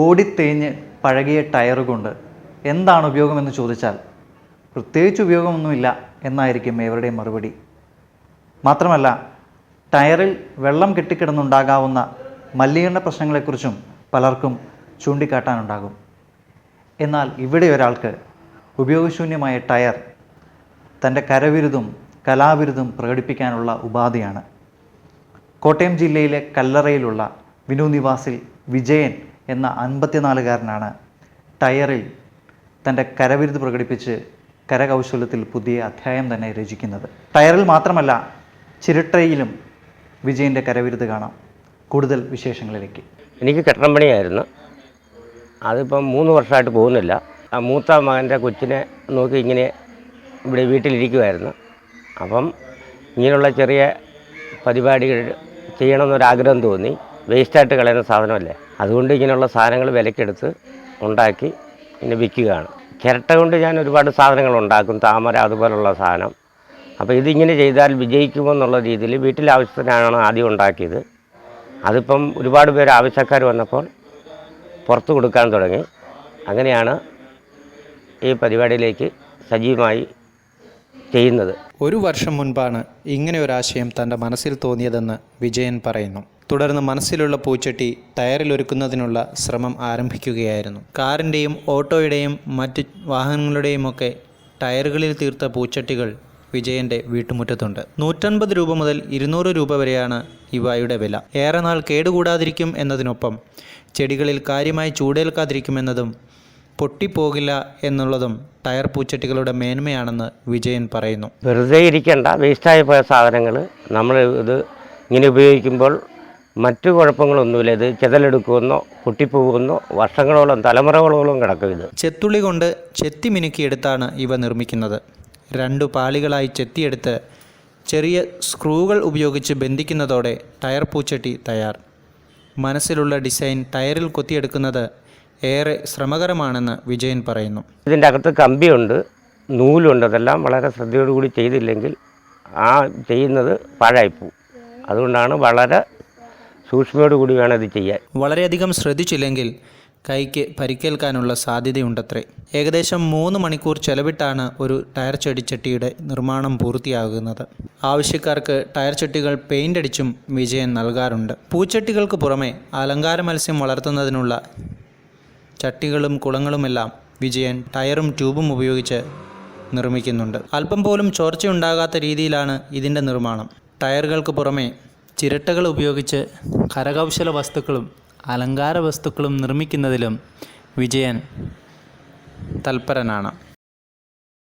ഓടിത്തേഞ്ഞ് പഴകിയ ടയർ കൊണ്ട് എന്താണ് ഉപയോഗമെന്ന് ചോദിച്ചാൽ പ്രത്യേകിച്ച് ഉപയോഗമൊന്നുമില്ല എന്നായിരിക്കും ഏവരുടെയും മറുപടി. മാത്രമല്ല ടയറിൽ വെള്ളം കെട്ടിക്കിടന്നുണ്ടാകാവുന്ന മലിനീകരണ പ്രശ്നങ്ങളെക്കുറിച്ചും പലർക്കും ചൂണ്ടിക്കാട്ടാനുണ്ടാകും. എന്നാൽ ഇവിടെ ഒരാൾക്ക് ഉപയോഗശൂന്യമായ ടയർ തന്റെ കരവിരുതും കലാവിരുതും പ്രകടിപ്പിക്കാനുള്ള ഉപാധിയാണ്. കോട്ടയം ജില്ലയിലെ കല്ലറയിലുള്ള വിനു നിവാസിൽ വിജയൻ എന്ന അൻപത്തിനാലുകാരനാണ് ടയറിൽ തന്റെ കരവിരുത് പ്രകടിപ്പിച്ച് കരകൗശലത്തിൽ പുതിയ അധ്യായം തന്നെ രചിക്കുന്നത്. ടയറിൽ മാത്രമല്ല ചിരട്ടയിലും വിജയന്റെ കരവിരുത് കാണാം. കൂടുതൽ വിശേഷങ്ങളിലേക്ക്. എനിക്ക് കെട്ടിടം പണിയായിരുന്നു. അതിപ്പം മൂന്ന് വർഷമായിട്ട് പോകുന്നില്ല. ആ മൂത്ത മകന്റെ കൊച്ചിനെ നോക്കി ഇങ്ങനെ ഇവിടെ വീട്ടിലിരിക്കുമായിരുന്നു അപ്പം ഇങ്ങനെയുള്ള ചെറിയ പരിപാടികൾ ചെയ്യണമെന്നൊരാഗ്രഹം തോന്നി. വേസ്റ്റായിട്ട് കളയുന്ന സാധനമല്ലേ? അതുകൊണ്ട് ഇങ്ങനെയുള്ള സാധനങ്ങൾ വിലക്കെടുത്ത് ഉണ്ടാക്കി പിന്നെ വിൽക്കുകയാണ്. ചിരട്ട കൊണ്ട് ഞാൻ ഒരുപാട് സാധനങ്ങൾ ഉണ്ടാക്കും. താമര അതുപോലുള്ള സാധനം. അപ്പോൾ ഇതിങ്ങനെ ചെയ്താൽ വിജയിക്കുമോ എന്നുള്ള രീതിയിൽ വീട്ടിലെ ആവശ്യത്തിനാണ് ആദ്യം ഉണ്ടാക്കിയത്. അതിപ്പം ഒരുപാട് പേര് ആവശ്യക്കാർ വന്നപ്പോൾ പുറത്ത് കൊടുക്കാൻ തുടങ്ങി. അങ്ങനെയാണ് ഈ പരിപാടിയിലേക്ക് സജീവമായി ചെയ്യുന്നത്. ഒരു വർഷം മുൻപാണ് ഇങ്ങനെ ഒരാശയം തന്റെ മനസ്സിൽ തോന്നിയതെന്ന് വിജയൻ പറയുന്നു. തുടർന്ന് മനസ്സിലുള്ള പൂച്ചട്ടി ടയറിലൊരുക്കുന്നതിനുള്ള ശ്രമം ആരംഭിക്കുകയായിരുന്നു. കാറിന്റെയും ഓട്ടോയുടെയും മറ്റ് വാഹനങ്ങളുടെയുമൊക്കെ ടയറുകളിൽ തീർത്ത പൂച്ചട്ടികൾ വിജയന്റെ വീട്ടുമുറ്റത്തുണ്ട്. നൂറ്റൻപത് രൂപ മുതൽ ഇരുന്നൂറ് രൂപ വരെയാണ് ഇവയുടെ വില. ഏറെ നാൾ കേടുകൂടാതിരിക്കും എന്നതിനൊപ്പം ചെടികളിൽ കാര്യമായി ചൂടേൽക്കാതിരിക്കുമെന്നതും പൊട്ടിപ്പോകില്ല എന്നുള്ളതും ടയർ പൂച്ചട്ടികളുടെ മേന്മയാണെന്ന് വിജയൻ പറയുന്നു. വെറുതെ ഇരിക്കേണ്ട വേസ്റ്റായി പോയ സാധനങ്ങൾ നമ്മൾ ഇത് ഇങ്ങനെ ഉപയോഗിക്കുമ്പോൾ മറ്റു കുഴപ്പങ്ങളൊന്നുമില്ല. ഇത് ചെതലെടുക്കുമെന്നോ പൊട്ടിപ്പോകുമെന്നോ വർഷങ്ങളോളം തലമുറകളോളം കിടക്കും ഇത്. ചെത്തുള്ളി കൊണ്ട് ചെത്തി മിനുക്കിയെടുത്താണ് ഇവ നിർമ്മിക്കുന്നത്. രണ്ടു പാളികളായി ചെത്തിയെടുത്ത് ചെറിയ സ്ക്രൂകൾ ഉപയോഗിച്ച് ബന്ധിക്കുന്നതോടെ ടയർ പൂച്ചട്ടി തയ്യാർ. മനസ്സിലുള്ള ഡിസൈൻ ടയറിൽ കൊത്തിയെടുക്കുന്നത് ഏറെ ശ്രമകരമാണെന്ന് വിജയൻ പറയുന്നു. ഇതിന്റെ അകത്ത് കമ്പിയുണ്ട് നൂലുണ്ട്. അതെല്ലാം വളരെ ശ്രദ്ധയോടുകൂടി ചെയ്തില്ലെങ്കിൽ ആ ചെയ്യുന്നത് പാഴായിപ്പോവും. അതുകൊണ്ടാണ് വളരെ സൂക്ഷ്മയോടുകൂടി വേണം ഇത് ചെയ്യാൻ. വളരെയധികം ശ്രദ്ധിച്ചില്ലെങ്കിൽ കൈക്ക് പരിക്കേൽക്കാനുള്ള സാധ്യതയുണ്ടത്രേ. ഏകദേശം മൂന്ന് മണിക്കൂർ ചെലവിട്ടാണ് ഒരു ടയർ ചെടിച്ചട്ടിയുടെ നിർമ്മാണം പൂർത്തിയാകുന്നത്. ആവശ്യക്കാർക്ക് ടയർ ചട്ടികൾ പെയിന്റ് അടിച്ചും വിജയം നൽകാറുണ്ട്. പൂച്ചട്ടികൾക്ക് പുറമെ അലങ്കാര മത്സ്യം വളർത്തുന്നതിനുള്ള ചട്ടികളും കുളങ്ങളുമെല്ലാം വിജയൻ ടയറും ട്യൂബും ഉപയോഗിച്ച് നിർമ്മിക്കുന്നുണ്ട്. അല്പം പോലും ചോർച്ചയുണ്ടാകാത്ത രീതിയിലാണ് ഇതിന്റെ നിർമ്മാണം. ടയറുകൾക്ക് പുറമെ ചിരട്ടകൾ ഉപയോഗിച്ച് കരകൗശല വസ്തുക്കളും അലങ്കാര വസ്തുക്കളും നിർമ്മിക്കുന്നതിലും വിജയൻ തൽപരനാണ്.